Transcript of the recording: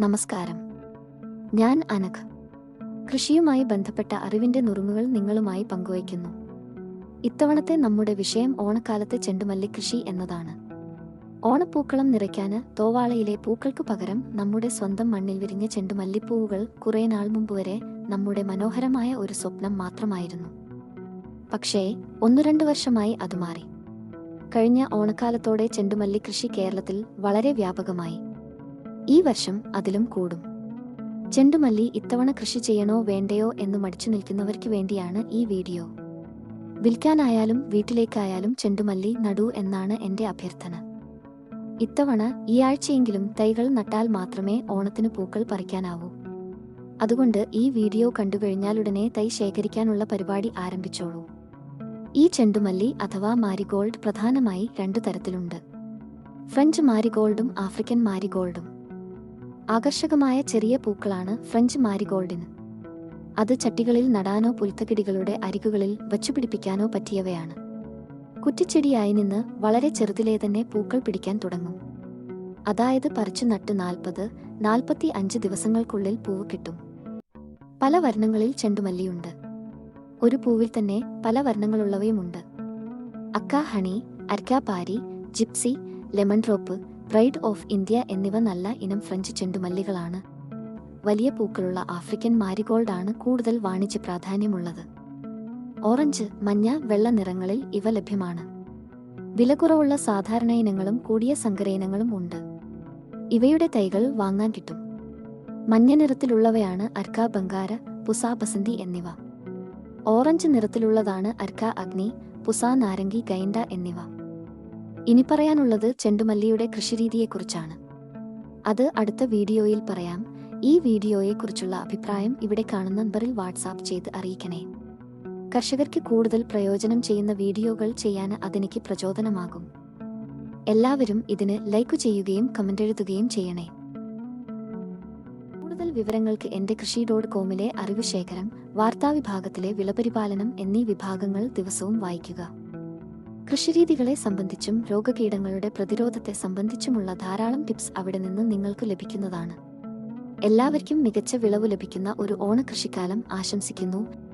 നമസ്കാരം. ഞാൻ അനഘ്. കൃഷിയുമായി ബന്ധപ്പെട്ട അറിവിന്റെ നുറുങ്ങുകൾ നിങ്ങളുമായി പങ്കുവയ്ക്കുന്നു. ഇത്തവണത്തെ നമ്മുടെ വിഷയം ഓണക്കാലത്തെ ചെണ്ടുമല്ലി കൃഷി എന്നതാണ്. ഓണപ്പൂക്കളം നിറയ്ക്കാന് തോവാളയിലെ പൂക്കൾക്ക് പകരം നമ്മുടെ സ്വന്തം മണ്ണിൽ വിരിഞ്ഞ ചെണ്ടുമല്ലിപ്പൂവുകൾ കുറേ നാൾ മുമ്പ് വരെ നമ്മുടെ മനോഹരമായ ഒരു സ്വപ്നം മാത്രമായിരുന്നു. പക്ഷേ ഒന്നു രണ്ട് വർഷമായി അത് മാറി. കഴിഞ്ഞ ഓണക്കാലത്തോടെ ചെണ്ടുമല്ലി കൃഷി കേരളത്തിൽ വളരെ വ്യാപകമായി. ഈ വർഷം അതിലും കൂടും. ചെണ്ടുമല്ലി ഇത്തവണ കൃഷി ചെയ്യണോ വേണ്ടയോ എന്ന് മടിച്ചു നിൽക്കുന്നവർക്ക് വേണ്ടിയാണ് ഈ വീഡിയോ. വിൽക്കാനായാലും വീട്ടിലേക്കായാലും ചെണ്ടുമല്ലി നടൂ എന്നാണ് എന്റെ അഭ്യർത്ഥന. ഇത്തവണ ഈ ആഴ്ചയെങ്കിലും തൈകൾ നട്ടാൽ മാത്രമേ ഓണത്തിന് പൂക്കൾ പറിക്കാനാവൂ. അതുകൊണ്ട് ഈ വീഡിയോ കണ്ടുകഴിഞ്ഞാലുടനെ തൈ ശേഖരിക്കാനുള്ള പരിപാടി ആരംഭിച്ചോളൂ. ഈ ചെണ്ടുമല്ലി അഥവാ മാരിഗോൾഡ് പ്രധാനമായി രണ്ടു തരത്തിലുണ്ട്. ഫ്രഞ്ച് മാരിഗോൾഡും ആഫ്രിക്കൻ മാരിഗോൾഡും. ആകർഷകമായ ചെറിയ പൂക്കളാണ് ഫ്രഞ്ച് മാരിഗോൾഡിന്. അത് ചട്ടികളിൽ നടാനോ പുൽത്തകിടികളുടെ അരികുകളിൽ വച്ചുപിടിപ്പിക്കാനോ പറ്റിയവയാണ്. കുറ്റിച്ചെടിയായി നിന്ന് വളരെ ചെറുതിലേ തന്നെ പൂക്കൾ പിടിക്കാൻ തുടങ്ങും. അതായത് പറിച്ചു നട്ട് നാൽപ്പത് നാൽപ്പത്തി അഞ്ച് ദിവസങ്ങൾക്കുള്ളിൽ പൂവ് കിട്ടും. പല വർണങ്ങളിൽ ചെണ്ടുമല്ലിയുണ്ട്. ഒരു പൂവിൽ തന്നെ പല വർണങ്ങളുള്ളവയുമുണ്ട്. അക്ക honey അർക്കാപാരി gypsy lemon drop pride of India എന്നിവ നല്ല ഇനം ഫ്രഞ്ച് ചെണ്ടുമല്ലികളാണ്. വലിയ പൂക്കളുള്ള ആഫ്രിക്കൻ മാരിഗോൾഡാണ് കൂടുതൽ വാണിജ്യ പ്രാധാന്യമുള്ളത്. ഓറഞ്ച് മഞ്ഞ വെള്ള നിറങ്ങളിൽ ഇവ ലഭ്യമാണ്. വില കുറവുള്ള സാധാരണ ഇനങ്ങളും കൂടിയ സങ്കര ഇനങ്ങളും ഉണ്ട്. ഇവയുടെ തൈകൾ വാങ്ങാൻ കിട്ടും. മഞ്ഞ നിറത്തിലുള്ളവയാണ് അർക്ക ബംഗാര പുസാ ബസന്തി എന്നിവ. ഓറഞ്ച് നിറത്തിലുള്ളതാണ് അർക്ക അഗ്നി പുസാ നാരങ്കി ഗൈൻഡ എന്നിവ. ഇനി പറയാനുള്ളത് ചെണ്ടുമല്ലിയുടെ കൃഷിരീതിയെക്കുറിച്ചാണ്. അത് അടുത്ത വീഡിയോയിൽ പറയാം. ഈ വീഡിയോയെക്കുറിച്ചുള്ള അഭിപ്രായം ഇവിടെ കാണുന്ന നമ്പറിൽ വാട്സാപ്പ് ചെയ്ത് അറിയിക്കണേ. കർഷകർക്ക് കൂടുതൽ പ്രയോജനം ചെയ്യുന്ന വീഡിയോകൾ ചെയ്യാൻ അതെനിക്ക് പ്രചോദനമാകും. എല്ലാവരും ഇതിന് ലൈക്ക് ചെയ്യുകയും കമന്റ് എഴുതുകയും ചെയ്യണേ. കൂടുതൽ വിവരങ്ങൾക്ക് എന്റെ കൃഷി ഡോട്ട് കോമിലെ അറിവ് ശേഖരം വാർത്താവിഭാഗത്തിലെ വിളപരിപാലനം എന്നീ വിഭാഗങ്ങൾ ദിവസവും വായിക്കുക. കൃഷിരീതികളെ സംബന്ധിച്ചും രോഗകീടങ്ങളുടെ പ്രതിരോധത്തെ സംബന്ധിച്ചുമുള്ള ധാരാളം ടിപ്സ് അവിടെ നിന്ന് നിങ്ങൾക്ക് ലഭിക്കുന്നതാണ്. എല്ലാവർക്കും മികച്ച വിളവ് ലഭിക്കുന്ന ഒരു ഓണകൃഷിക്കാലം ആശംസിക്കുന്നു.